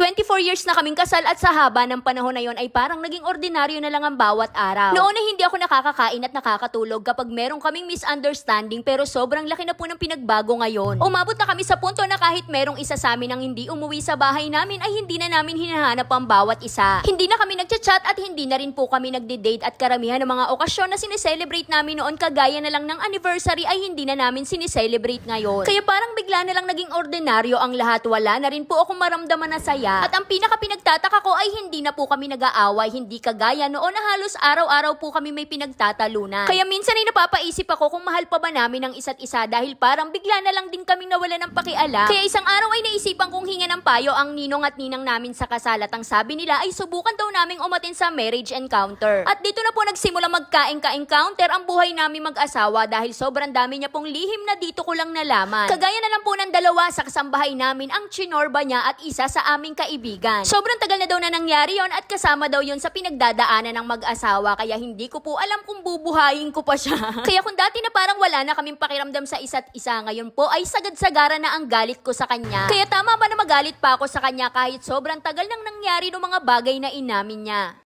24 years na kaming kasal at sa haba ng panahon na yon ay parang naging ordinaryo na lang ang bawat araw. Noon ay hindi ako nakakakain at nakakatulog kapag meron kaming misunderstanding pero sobrang laki na po ng pinagbago ngayon. Umabot na kami sa punto na kahit merong isa sa amin ang hindi umuwi sa bahay namin ay hindi na namin hinahanap ang bawat isa. Hindi na kami nagchat-chat at hindi na rin po kami nagde-date at karamihan ng mga okasyon na sineselebrate namin noon kagaya na lang ng anniversary ay hindi na namin sineselebrate ngayon. Kaya parang bigla na lang naging ordinaryo ang lahat. Wala na rin po akong maramdaman na saya. At ang pinaka pinagtataka ko ay hindi na po kami nag-aaway, hindi kagaya noon na halos araw-araw po kami may pinagtatalunan. Kaya minsan ay napapaisip ako kung mahal pa ba namin ang isa't isa dahil parang bigla na lang din kaming nawala ng pakialam. Kaya isang araw ay naisipan kong hinga ng payo ang ninong at ninang namin sa kasal at ang sabi nila ay subukan daw naming umatin sa marriage encounter. At dito na po nagsimula magkain-ka-encounter ang buhay namin mag-asawa dahil sobrang dami niya pong lihim na dito ko lang nalaman. Kagaya na lang po ng dalawa sa kasambahay namin ang chinorba niya at isa sa aming kaibigan. Sobrang tagal na daw na nangyari yon at kasama daw yon sa pinagdadaanan ng mag-asawa kaya hindi ko po alam kung bubuhayin ko pa siya. kaya kung dati na parang wala na kaming pakiramdam sa isa't isa ngayon po ay sagad-sagara na ang galit ko sa kanya. Kaya tama ba na magalit pa ako sa kanya kahit sobrang tagal nang nangyari ng mga bagay na inamin niya.